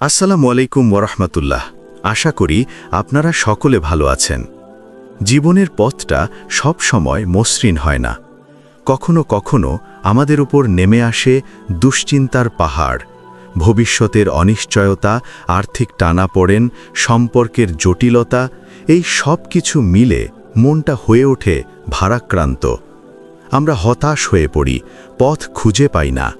আসসালামু আলাইকুম ওরহমতুল্লাহ আশা করি আপনারা সকলে ভালো আছেন। জীবনের পথটা সব সময় মসৃণ হয় না। কখনো কখনো আমাদের উপর নেমে আসে দুশ্চিন্তার পাহাড়। ভবিষ্যতের অনিশ্চয়তা, আর্থিক টানা পড়েন, সম্পর্কের জটিলতা, এই সব কিছু মিলে মনটা হয়ে ওঠে ভারাক্রান্ত। আমরা হতাশ হয়ে পড়ি, পথ খুঁজে পাই না।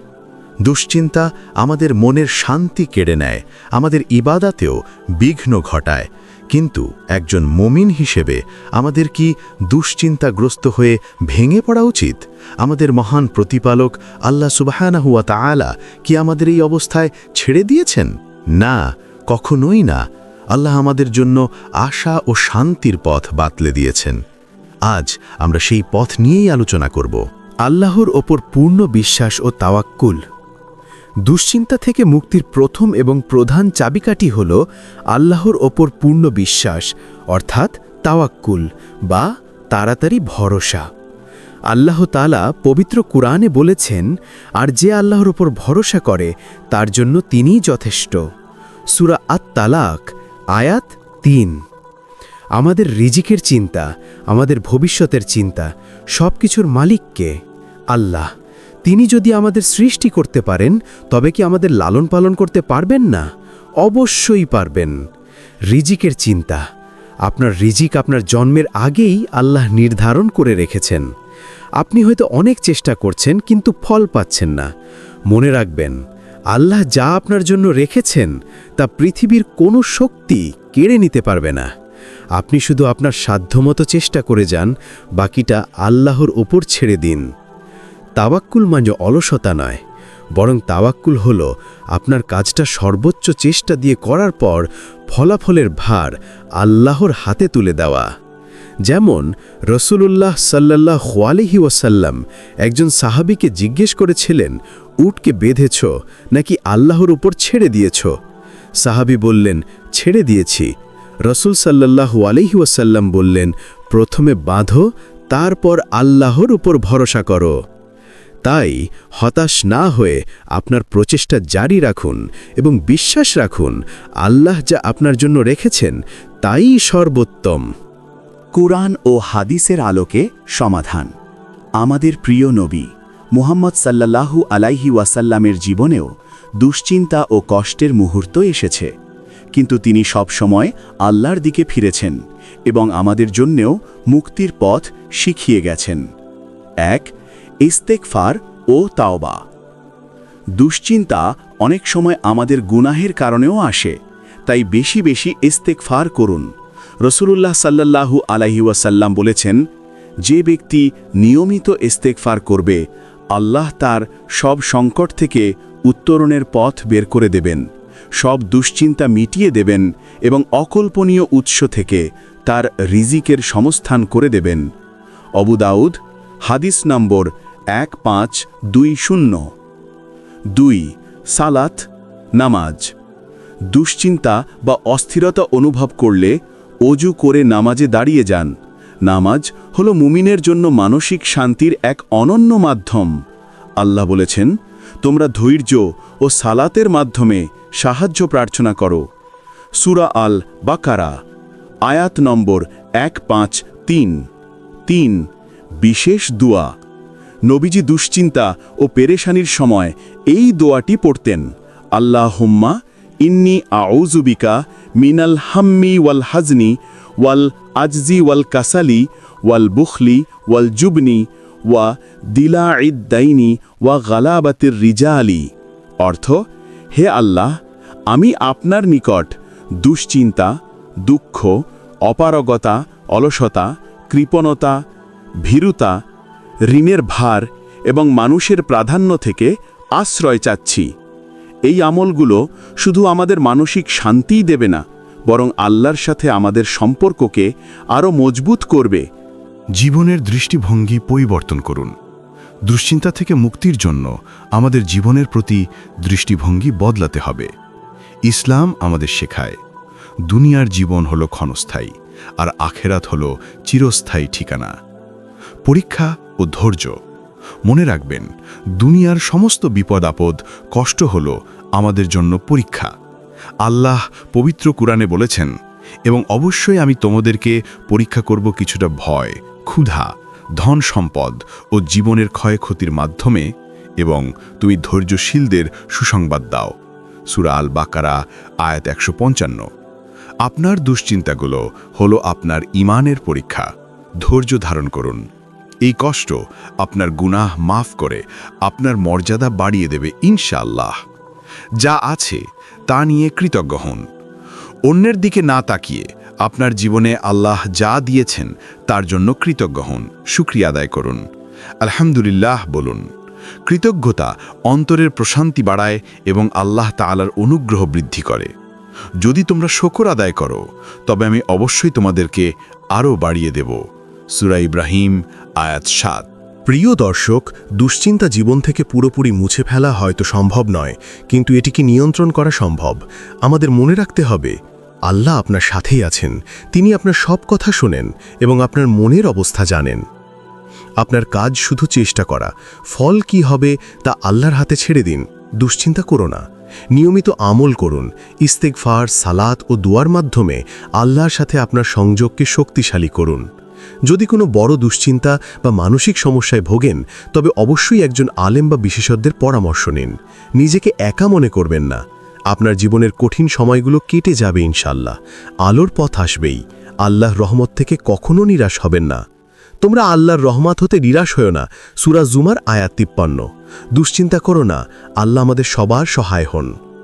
দুশ্চিন্তা আমাদের মনের শান্তি কেড়ে নেয়, আমাদের ইবাদাতেও বিঘ্ন ঘটায়। কিন্তু একজন মমিন হিসেবে আমাদের কি দুশ্চিন্তাগ্রস্ত হয়ে ভেঙে পড়া উচিত? আমাদের মহান প্রতিপালক আল্লাহ সুবাহানাহুয়া তাআলা কি আমাদের এই অবস্থায় ছেড়ে দিয়েছেন? না, কখনোই না। আল্লাহ আমাদের জন্য আশা ও শান্তির পথ বাতলে দিয়েছেন। আজ আমরা সেই পথ নিয়েই আলোচনা করব। আল্লাহর ওপর পূর্ণ বিশ্বাস ও তাওয়াক্কুল দুশ্চিন্তা থেকে মুক্তির প্রথম এবং প্রধান চাবিকাঠি হল আল্লাহর ওপর পূর্ণ বিশ্বাস, অর্থাৎ তাওয়াক্কুল বা তাড়াতাড়ি ভরসা। আল্লাহ তালা পবিত্র কুরআনে বলেছেন, আর যে আল্লাহর ওপর ভরসা করে, তার জন্য তিনিই যথেষ্ট। সুরা আত তালাক আয়াত তিন। আমাদের রিজিকের চিন্তা, আমাদের ভবিষ্যতের চিন্তা সব কিছুর মালিককে আল্লাহ। তিনি যদি আমাদের সৃষ্টি করতে পারেন, তবে কি আমাদের লালন পালন করতে পারবেন না? অবশ্যই পারবেন। রিজিকের চিন্তা। আপনার রিজিক আপনার জন্মের আগেই আল্লাহ নির্ধারণ করে রেখেছেন। আপনি হয়তো অনেক চেষ্টা করছেন, কিন্তু ফল পাচ্ছেন না। মনে রাখবেন, আল্লাহ যা আপনার জন্য রেখেছেন, তা পৃথিবীর কোনো শক্তি কেড়ে নিতে পারবে না। আপনি শুধু আপনার সাধ্যমতো চেষ্টা করে যান, বাকিটা আল্লাহর ওপর ছেড়ে দিন। তাওয়াক্কুল মানে অলসতা নয়, বরং তাওয়াক্কুল হল আপনার কাজটা সর্বোচ্চ চেষ্টা দিয়ে করার পর ফলাফলের ভার আল্লাহর হাতে তুলে দেওয়া। যেমন রসুলুল্লাহ সাল্লাহ আলিহি ওয়াসাল্লাম একজন সাহাবিকে জিজ্ঞেস করেছিলেন, উটকে বেঁধেছ নাকি আল্লাহর উপর ছেড়ে দিয়েছ? সাহাবি বললেন, ছেড়ে দিয়েছি। রসুল সাল্লাহ আলিহি ওয়াসাল্লাম বললেন, প্রথমে বাঁধো, তারপর আল্লাহর উপর ভরসা করো। তাই হতাশ না হয়ে আপনার প্রচেষ্টা জারি রাখুন এবং বিশ্বাস রাখুন, আল্লাহ যা আপনার জন্য রেখেছেন, তাই সর্বোত্তম। কুরআন ও হাদিসের আলোকে সমাধান। আমাদের প্রিয় নবী মুহাম্মদ সাল্লাল্লাহু আলাইহি ওয়াসাল্লামের জীবনেও দুশ্চিন্তা ও কষ্টের মুহূর্ত এসেছে। কিন্তু তিনি সবসময় আল্লাহর দিকে ফিরেছেন এবং আমাদের জন্যেও মুক্তির পথ শিখিয়ে গেছেন। এক ইস্তেকফার ও তাওবা। দুশ্চিন্তা অনেক সময় আমাদের গুনাহের কারণেও আসে, তাই বেশি বেশি ইস্তেকফার করুন। রসুলুল্লাহ সাল্লাল্লাহু আলাইহি ওয়াসাল্লাম বলেছেন, যে ব্যক্তি নিয়মিত ইস্তেকফার করবে, আল্লাহ তার সব সংকট থেকে উত্তরণের পথ বের করে দেবেন, সব দুশ্চিন্তা মিটিয়ে দেবেন এবং অকল্পনীয় উৎস থেকে তার রিজিকের সমস্থান করে দেবেন। অবু দাউদ, হাদিস নম্বর এক পাঁচ দুই শূন্য। দুই, সালাত, নামাজ। দুশ্চিন্তা বা অস্থিরতা অনুভব করলে অজু করে নামাজে দাঁড়িয়ে যান। নামাজ হলো মুমিনের জন্য মানসিক শান্তির এক অনন্য মাধ্যম। আল্লাহ বলেছেন, তোমরা ধৈর্য ও সালাতের মাধ্যমে সাহায্য প্রার্থনা করো। সুরা আল বাকারা আয়াত নম্বর এক পাঁচ তিন। তিন, বিশেষ দুয়া। নবীজি দুশ্চিন্তা ও পেরেশানির সময় এই দোয়াটি পড়তেন। আল্লাহ হুম্মা ইন্নি আউজুবিকা মিনাল হাম্মি ওয়াল হাজনি ওয়াল আজজি ওয়াল কাসালি ওয়াল বুখলি ওয়াল জুবনি ওয়া দিলা ইদ্দাইনি ওয়া গালাবাতির আলী অর্থ, হে আল্লাহ, আমি আপনার নিকট দুশ্চিন্তা, দুঃখ, অপারগতা, অলসতা, কৃপণতা, ভীরুতা ঋণের ভার এবং মানুষের প্রাধান্য থেকে আশ্রয় চাচ্ছি। এই আমলগুলো শুধু আমাদের মানসিক শান্তিই দেবে না, বরং আল্লাহর সাথে আমাদের সম্পর্ককে আরও মজবুত করবে। জীবনের দৃষ্টিভঙ্গি পরিবর্তন করুন। দুশ্চিন্তা থেকে মুক্তির জন্য আমাদের জীবনের প্রতি দৃষ্টিভঙ্গি বদলাতে হবে। ইসলাম আমাদের শেখায়, দুনিয়ার জীবন হলো ক্ষণস্থায়ী, আর আখেরাত হলো চিরস্থায়ী ঠিকানা। পরীক্ষা ও ধৈর্য। মনে রাখবেন, দুনিয়ার সমস্ত বিপদ আপদ কষ্ট হল আমাদের জন্য পরীক্ষা। আল্লাহ পবিত্র কুরআনে বলেছেন, এবং অবশ্যই আমি তোমাদেরকে পরীক্ষা করব কিছুটা ভয়, ক্ষুধা, ধন সম্পদ ও জীবনের ক্ষয়ক্ষতির মাধ্যমে এবং তুমি ধৈর্যশীলদের সুসংবাদ দাও। সুরা আল বাকারা আয়াত একশো পঞ্চান্ন। আপনার দুশ্চিন্তাগুলো হলো আপনার ইমানের পরীক্ষা। ধৈর্য ধারণ করুন। এই কষ্ট আপনার গুনাহ মাফ করে আপনার মর্যাদা বাড়িয়ে দেবে ইনশাআল্লাহ। যা আছে তা নিয়ে কৃতজ্ঞ হন। অন্যের দিকে না তাকিয়ে আপনার জীবনে আল্লাহ যা দিয়েছেন তার জন্য কৃতজ্ঞ হন। শুক্রিয়া আদায় করুন। আলহামদুলিল্লাহ বলুন, কৃতজ্ঞতা অন্তরের প্রশান্তি বাড়ায় এবং আল্লাহ তাআলার অনুগ্রহ বৃদ্ধি করে। যদি তোমরা শকর আদায় করো, তবে আমি অবশ্যই তোমাদেরকে আরও বাড়িয়ে দেব। সুরা ইব্রাহিম, আয়াত সাত। প্রিয় দর্শক, দুশ্চিন্তা জীবন থেকে পুরোপুরি মুছে ফেলা হয়তো সম্ভব নয়, কিন্তু এটিকে নিয়ন্ত্রণ করা সম্ভব। আমাদের মনে রাখতে হবে, আল্লাহ আপনার সাথেই আছেন, তিনি আপনার সব কথা শোনেন এবং আপনার মনের অবস্থা জানেন। আপনার কাজ শুধু চেষ্টা করা, ফল কি হবে তা আল্লাহর হাতে ছেড়ে দিন, দুশ্চিন্তা করো না। নিয়মিত আমল করুন ইস্তেকফার সালাত ও দুয়ার মাধ্যমে আল্লাহর সাথে আপনার সংযোগকে শক্তিশালী করুন। যদি কোনো বড় দুশ্চিন্তা বা মানসিক সমস্যায় ভোগেন, তবে অবশ্যই একজন আলেম বা বিশেষজ্ঞের পরামর্শ নিন। নিজেকে একা মনে করবেন না। আপনার জীবনের কঠিন সময়গুলো কেটে যাবে ইনশাল্লাহ আলোর পথ আসবেই। আল্লাহ রহমত থেকে কখনো নিরাশ হবেন না। তোমরা আল্লাহর রহমত হতে নিরাশ হও না। সুরা জুমার আয়াত তিপ্পান্ন। দুশ্চিন্তা করো না। আল্লাহ আমাদের সবার সহায় হন।